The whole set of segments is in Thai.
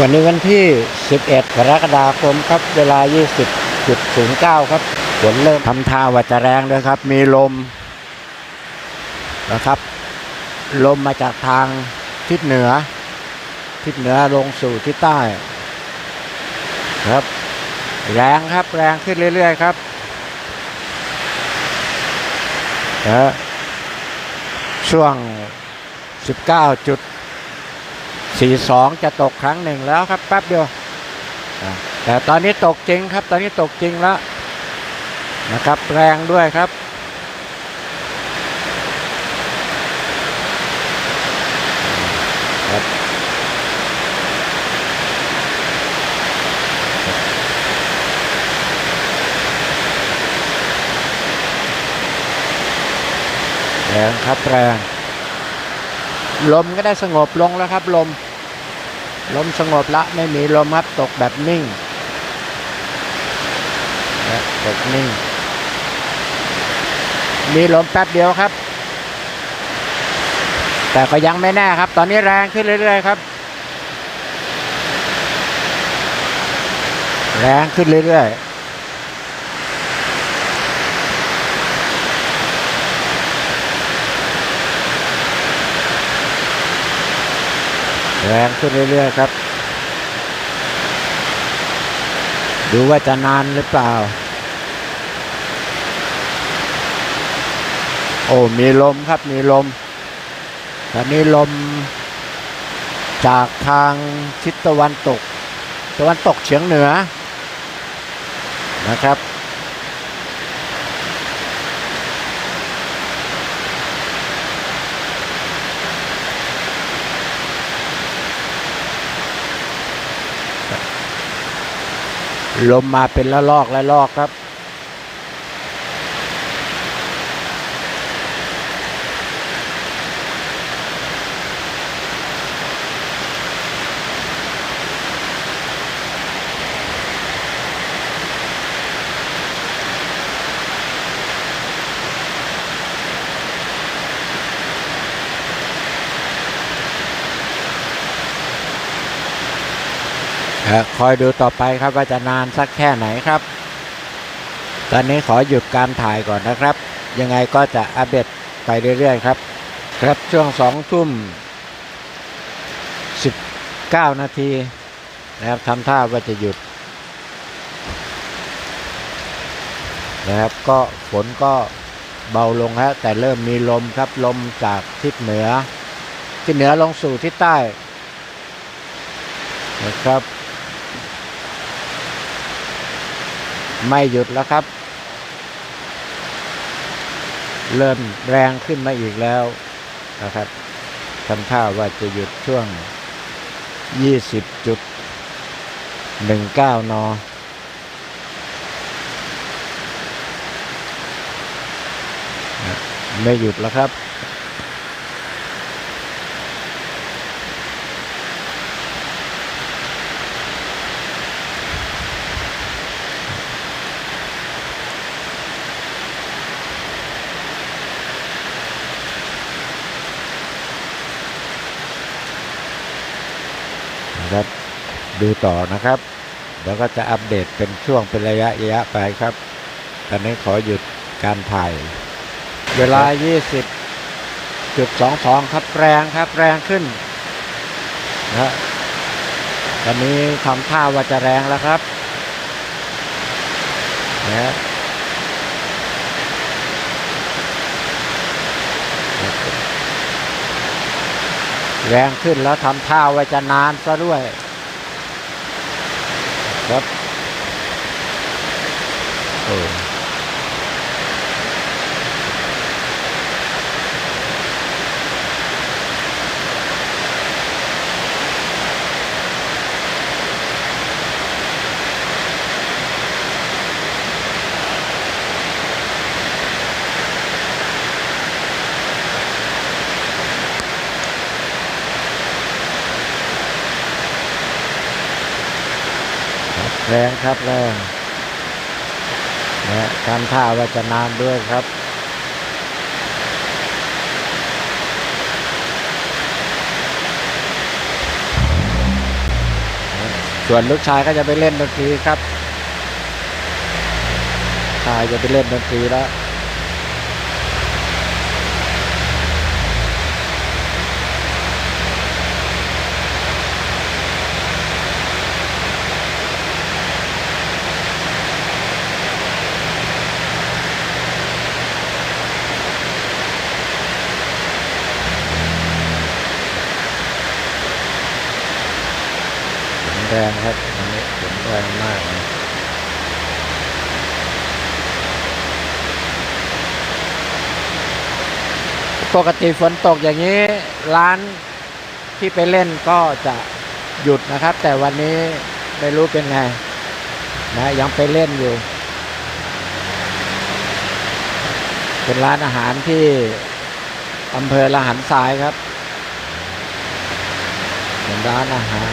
วันนี้วันที่ 11 กรกฎาคมครับ เวลา 20.09 ครับ ฝนเริ่มทำท่าว่าจะแรงด้วยครับ มีลมนะครับ ลมมาจากทางทิศเหนือ ทิศเหนือลงสู่ทิศใต้ ครับ แรงครับแรงขึ้นเรื่อย ๆ ครับนะช่วง 19. 42 จะตกครั้งหนึ่งแล้วครับแป๊บเดียวแต่ตอนนี้ตกจริงครับ ตอนนี้ตกจริงแล้วนะครับแรงด้วยครับ แรงครับแรง ลมก็ได้สงบลงแล้วครับ ลม ลมสงบละไม่มีลมครับตกแบบนิ่งตกนิ่ง มีลมแป๊บเดียวครับ แต่ก็ยังไม่แน่ครับ ตอนนี้แรงขึ้นเรื่อยๆครับ แรงขึ้นเรื่อยๆ แรงขึ้นเรื่อยๆครับ ดูว่าจะนานหรือเปล่า โอ้มีลมครับมีลม ตอนนี้ลมจากทางทิศตะวันตก ตะวันตกเฉียงเหนือนะครับ ลมมาเป็นละลอกละลอกครับ คอยดูต่อไปครับว่าจะนานสักแค่ไหนครับ ตอนนี้ขอหยุดการถ่ายก่อนนะครับ ยังไงก็จะอัปเดตไปเรื่อยๆครับ ครับช่วงสองทุ่มสิบเก้านาทีนะครับทำท่าว่าจะหยุดนะครับก็ฝนก็เบาลงแล้วแต่เริ่มมีลมครับลมจากทิศเหนือ ทิศเหนือลงสู่ทิศใต้นะครับ ไม่หยุดแล้วครับ เริ่มแรงขึ้นมาอีกแล้วนะครับทำท่าว่าจะหยุดช่วง 20.19นไม่หยุดแล้วครับ ดูต่อนะครับแล้วก็จะอัปเดตเป็นช่วงเป็นระยะระยะไปครับ ตอนนี้ขอหยุดการถ่าย เวลา 20.22 ครับแรงครับแรงขึ้นนะตอนนี้ทำท่าว่าจะแรงแล้วครับนะฮะแรงขึ้นแล้วทำท่าว่าจะนานซะด้วย ครับโอ้ งครับแรงนะทำท่าว่าจะนานด้วยครับส่วนลูกชายก็จะไปเล่นดนตรีครับชายจะไปเล่นดนตรีแล้ว งครับวันนี้ฝนแรงมากปกติฝนตกอย่างนี้ร้านที่ไปเล่นก็จะหยุดนะครับ แต่วันนี้ไม่รู้เป็นไงนะยังไปเล่นอยู่ เป็นร้านอาหารที่อำเภอละหันทรายครับ เป็นร้านอาหาร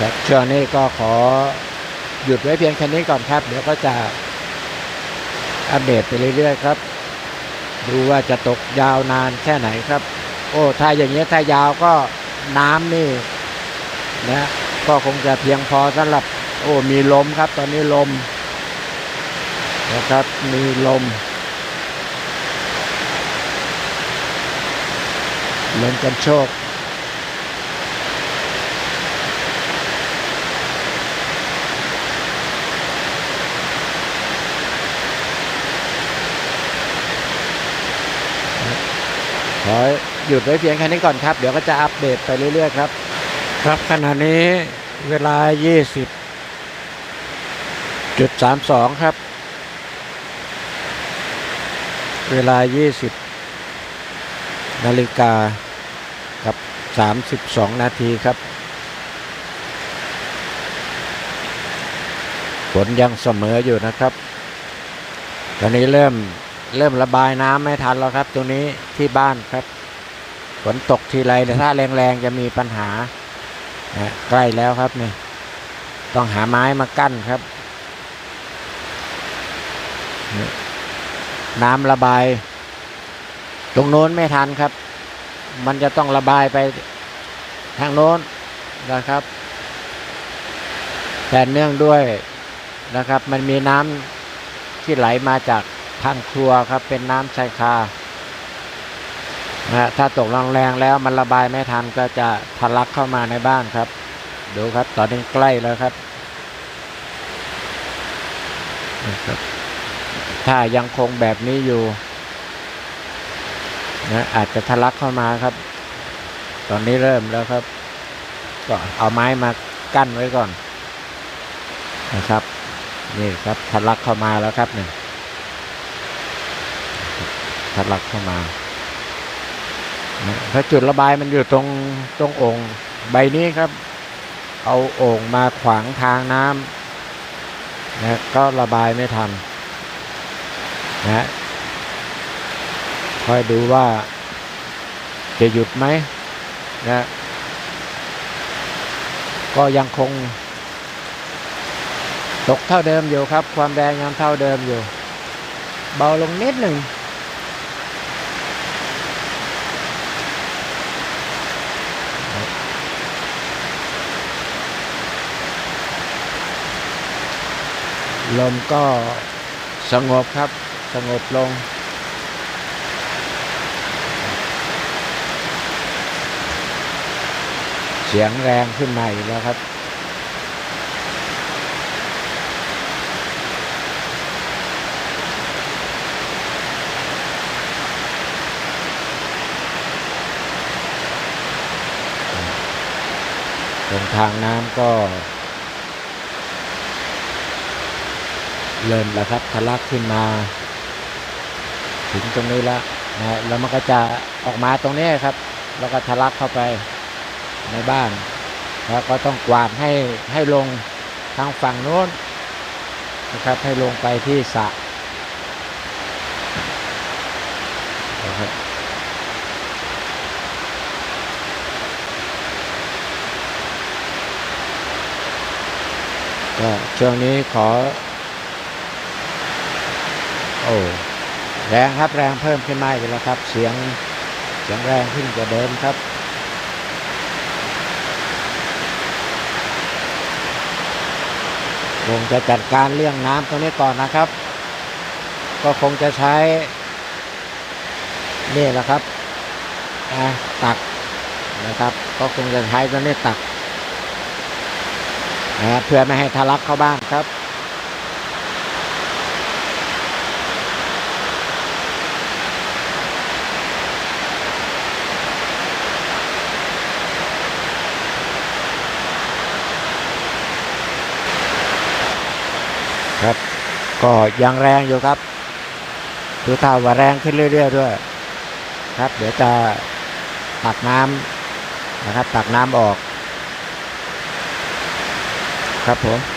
ครับช่วงนี้ก็ขอหยุดไว้เพียงแค่นี้ก่อนครับ เดี๋ยวก็จะอัปเดตไปเรื่อยๆครับ ดูว่าจะตกยาวนานแค่ไหนครับ โอ้ถ้าอย่างเงี้ยถ้ายาวก็น้ำนี่นะก็คงจะเพียงพอสำหรับ โอ้มีลมครับ ตอนนี้ลมนะครับมีลมลมกันโชค ขอหยุดไว้เพียงแค่นี้ก่อนครับ เดี๋ยวก็จะอัปเดตไปเรื่อย ๆ ครับ ครับขณะนี้เวลา 20จุด32 ครับ เวลา 20 นาฬิกากับ 32 นาทีครับฝนยังเสมออยู่นะครับ ตอนนี้เริ่ม เริ่มระบายน้ำไม่ทันแล้วครับตรงนี้ที่บ้านครับ ฝนตกทีไรเนี่ถ้าแรงๆจะมีปัญหาใกล้แล้วครับนี่ ต้องหาไม้มากั้นครับ น้ำระบาย ตรงโน้นไม่ทันครับ มันจะต้องระบายไปทางโน้นนะครับ แต่เนื่องด้วยนะครับ มันมีน้ำที่ไหลมาจาก ทางครัวครับเป็นน้ำชายคานะฮะถ้าตกแรงๆแล้วมันระบายไม่ทันก็จะทะลักเข้ามาในบ้านครับ ดูครับตอนนี้ใกล้แล้วครับนะครับ ถ้ายังคงแบบนี้อยู่นะอาจจะทะลักเข้ามาครับ ตอนนี้เริ่มแล้วครับ ก็เอาไม้มากั้นไว้ก่อนนะครับ นี่ครับทะลักเข้ามาแล้วครับเนี่ยทะ ลักเข้ามาถ้าจุดระบายมันอยู่ตรงตรงองค์ใบนี้ครับ เอาโอ่งมาขวางทางน้ำนะก็ระบายไม่ทันนะคอยดูว่าจะหยุดไหมนะก็ยังคง ตกเท่าเดิมอยู่ครับ ความแรงยังเท่าเดิมอยู่ เบาลงนิดหนึ่ง ลมก็สงบครับ สงบลง เสียงแรงขึ้นมาอีกแล้วครับ ตรงทางน้ำก็ เริ่มแล้วครับทะลักขึ้นมา ถึงตรงนี้แล้วนะแล้วมันก็จะออกมาตรงนี้ครับ แล้วก็ทะลักเข้าไปในบ้าน แล้วก็ต้องกวาดให้ให้ลงทางฝั่งโน้นนะครับให้ลงไปที่สระนะครับก็ช่วงนี้ขอ อ้แรงครับแรงเพิ่มขึ้นมาอีกแล้วครับ เสียงข็งแรงขึ้นกว่าเดิมครับคงจะจัดการเรื่องน้ำตรงนี้ก่อนนะครับ ก็คงจะใช้ นี่แหละครับตักนะครับ ก็คงจะใช้ตัวนี้ตักนะเพื่อไม่ให้ทะลักเข้าบ้านครับ ครับ ก็ยังแรงอยู่ครับดูท่าว่าแรงขึ้นเรื่อย ๆ ด้วย ครับ เดี๋ยวจะตักน้ำนะครับ ตักน้ำออก ครับผม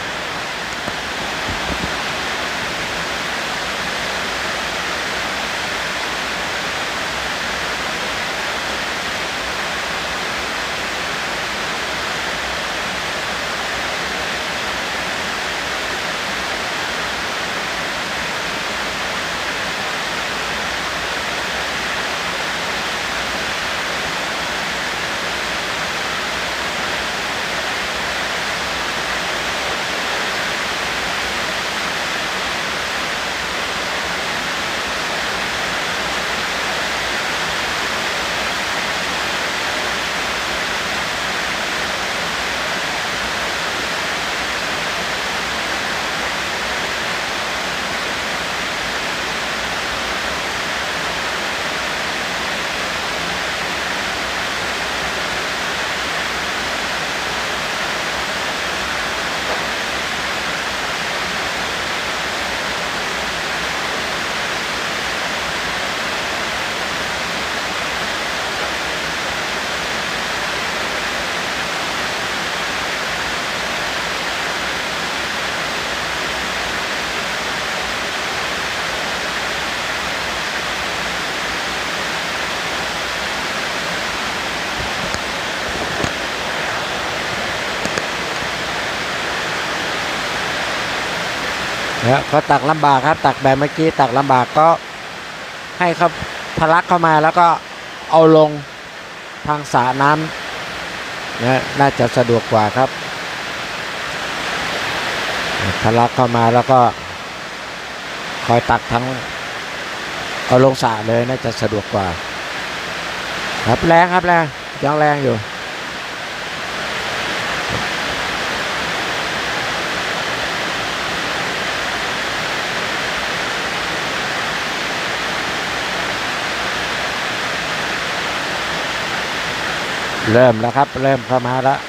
นะก็ตักลำบากครับ ตักแบบเมื่อกี้ตักลำบากก็ให้เขาทะลักเข้ามาแล้วก็เอาลงทางสระน้ำนะน่าจะสะดวกกว่าครับทะลักเข้ามาแล้วก็คอยตักทั้งเอาลงสระเลยน่าจะสะดวกกว่า ครับแรงครับแรงยังแรงอยู่ เริ่มแล้วครับ เริ่มเข้ามาแล้ว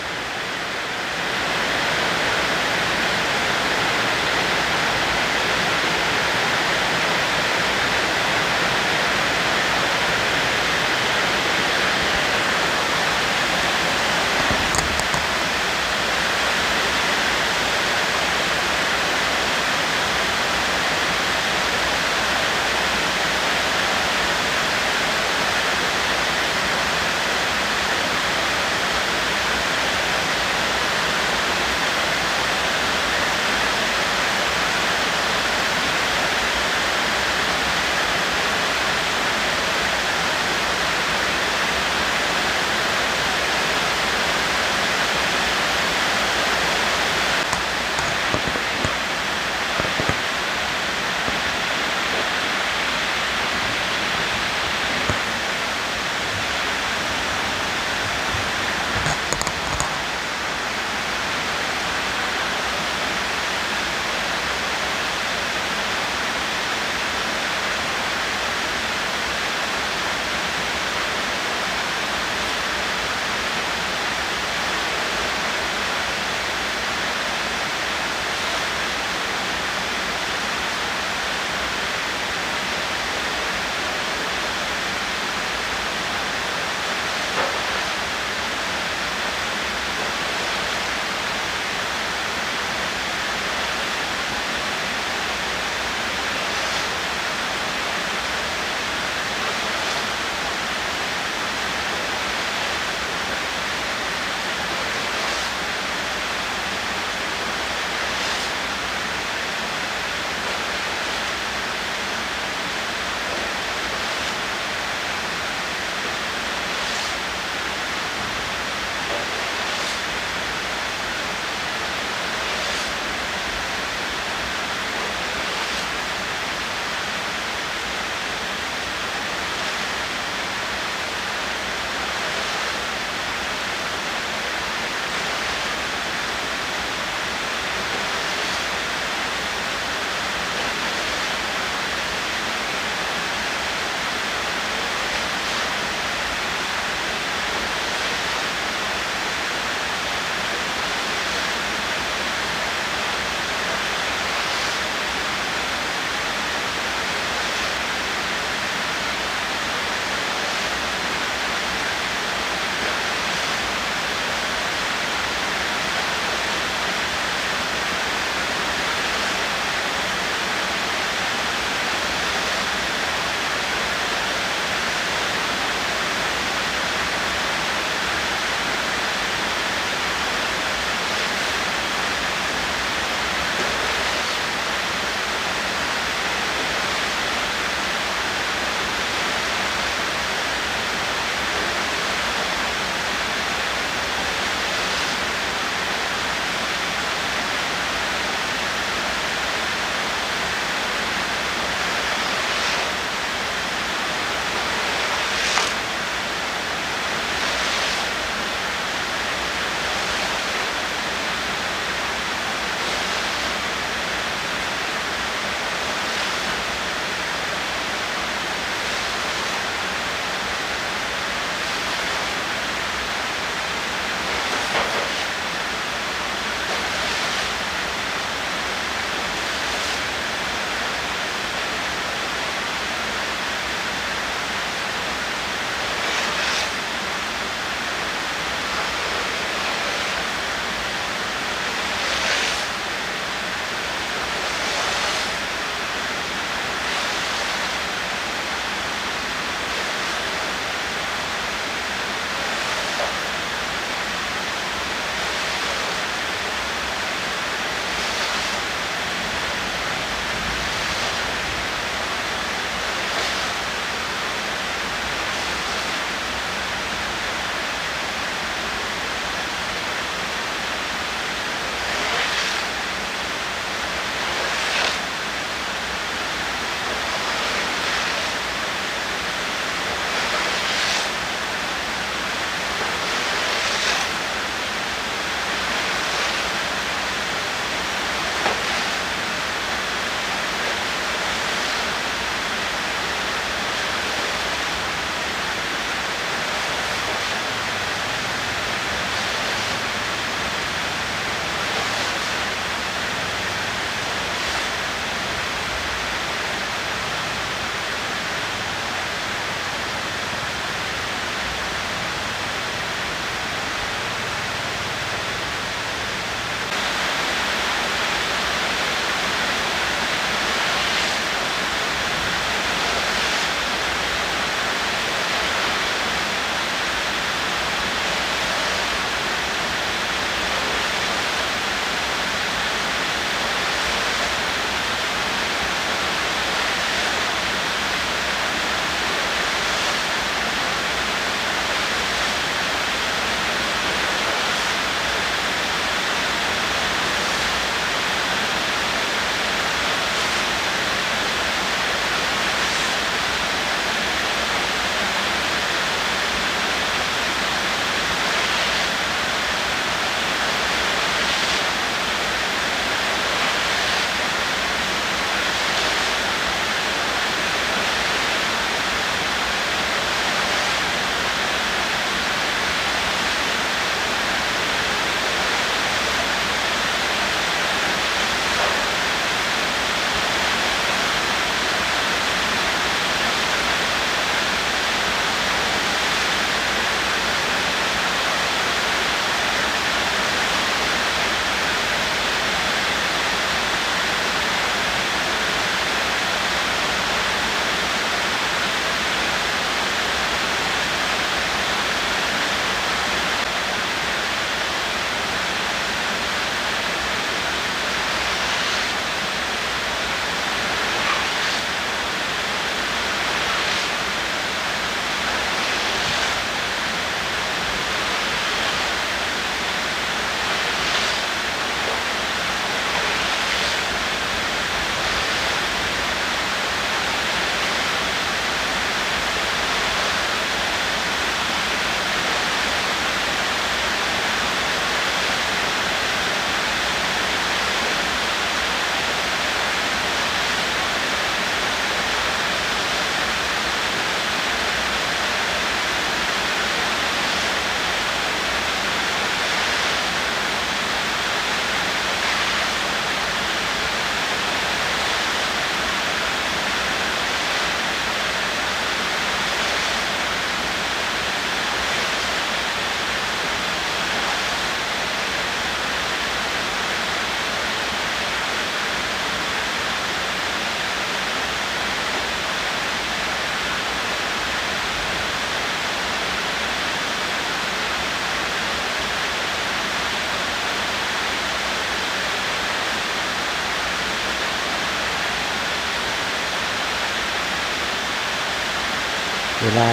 เวลา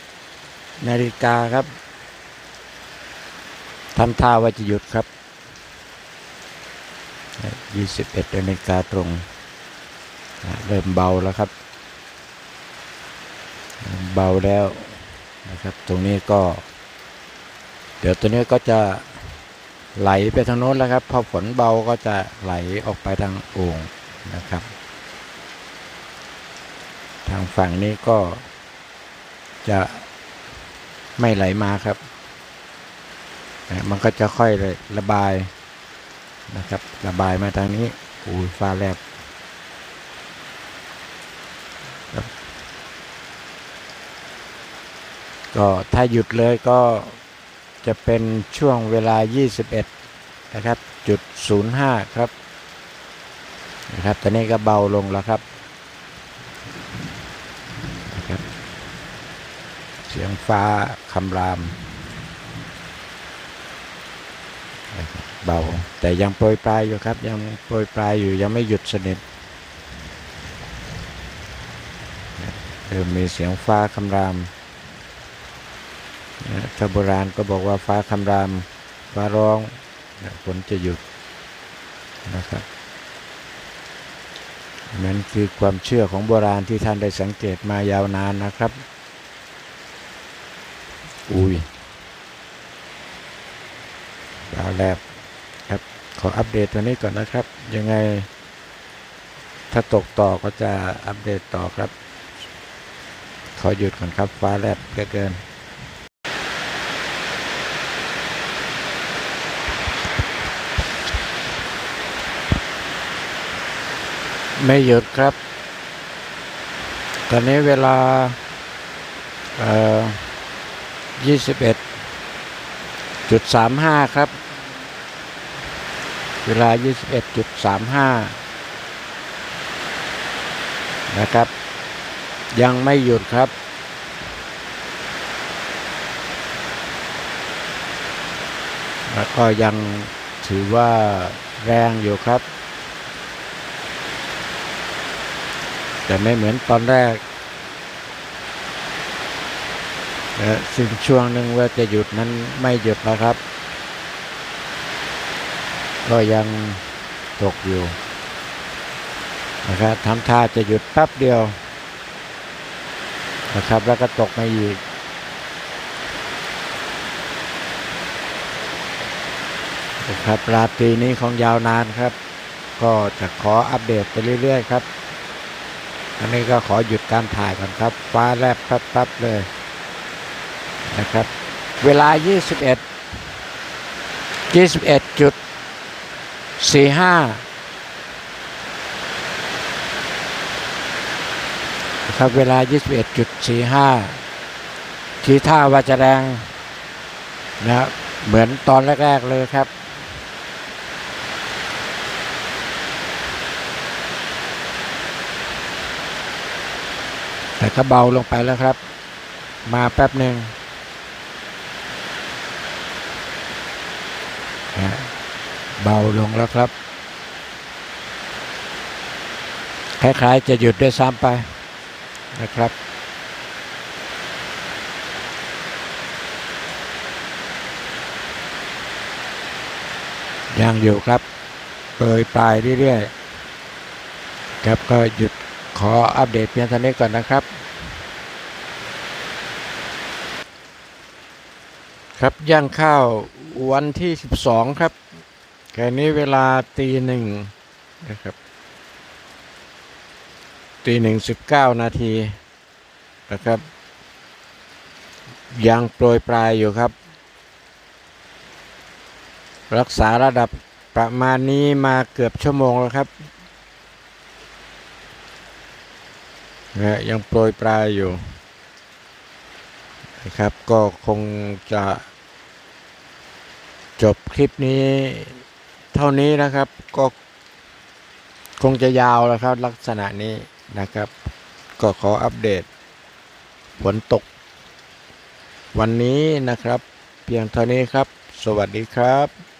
21 นาฬิกาครับทำท่าว่าจะหยุดครับ 21 นาฬิกาตรง เริ่มเบาแล้วครับ เบาแล้วนะครับ ตรงนี้ก็ เดี๋ยวตัวนี้ก็จะไหลไปทางโน้นแล้วครับ พอฝนเบาก็จะไหลออกไปทางโอ่งนะครับ ทางฝั่งนี้ก็ จะไม่ไหลมาครับนะมันก็จะค่อยระบายนะครับ ระบายมาทางนี้อูยฟ้าแลบครับก็ถ้าหยุดเลยก็จะเป็นช่วงเวลา 21 นะครับ จุด 05 ครับ นะครับ ตอนนี้ก็เบาลงแล้วครับ เสียงฟ้าคำราม เบา แต่ยังโปรยปลายอยู่ครับ ยังโปรยปลายอยู่ยังไม่หยุดสนิทเริ่มมีเสียงฟ้าคำรามนะถ้าโบราณก็บอกว่าฟ้าคำราม ฟ้าร้องฝนจะหยุดนะครับนั่นคือความเชื่อของโบราณที่ท่านได้สังเกตมายาวนานนะครับ อุ้ยดาวแลบครับ ขออัปเดตตัวนี้ก่อนนะครับ ยังไง ถ้าตกต่อก็จะอัปเดตต่อครับ ขอหยุดก่อนครับ ฟ้าแลบเหลือเกินไม่หยุดครับ ตอนนี้เวลา เอ่อ ยี่สิบเอ็ดจุดสามห้าครับ เวลายี่สิบเอ็ดจุดสามห้านะครับ ยังไม่หยุดครับ แล้วก็ยังถือว่าแรงอยู่ครับ แต่ไม่เหมือนตอนแรกและ ซึ่งช่วงหนึ่งว่าจะหยุดนั้นไม่หยุดแล้วครับ ก็ยังตกอยู่นะครับทำท่าจะหยุดแป๊บเดียวนะครับ แล้วก็ตกมาอีกนะครับราตรีนี้ของยาวนานครับ ก็จะขออัปเดตไปเรื่อย ๆ ครับ อันนี้ก็ขอหยุดการถ่ายก่อนครับ ฟ้าแลบปั๊บๆเลย นะครับ เวลา 21 21.45นะครับเวลา 21.45 ทีท่าว่าจะแรงนะเหมือนตอนแรก ๆ เลยครับแต่ก็เบาลงไปแล้วครับ มาแป๊บหนึ่งนะ เบาลงแล้วครับ คล้ายๆจะหยุดด้วยซ้ำไปนะครับ ยังอยู่ครับเปยปลายเรื่อยๆ ครับก็หยุดขออัปเดตเพียงเท่านี้ก่อนนะครับ ครับย่างข้าว วันที่ 12 ครับแค่นี้เวลาตีหนึ่งนะครับตีหนึ่งสิบเก้านาทีนะครับ ยังโปรยปลายอยู่ครับ รักษาระดับประมาณนี้มาเกือบชั่วโมงแล้วครับนะยังโปรยปลายอยู่นะครับ ก็คงจะ จบคลิปนี้เท่านี้นะครับก็คงจะยาวแล้วครับ ลักษณะนี้นะครับ ก็ขออัปเดตฝนตก วันนี้นะครับ เพียงเท่านี้ครับ สวัสดีครับ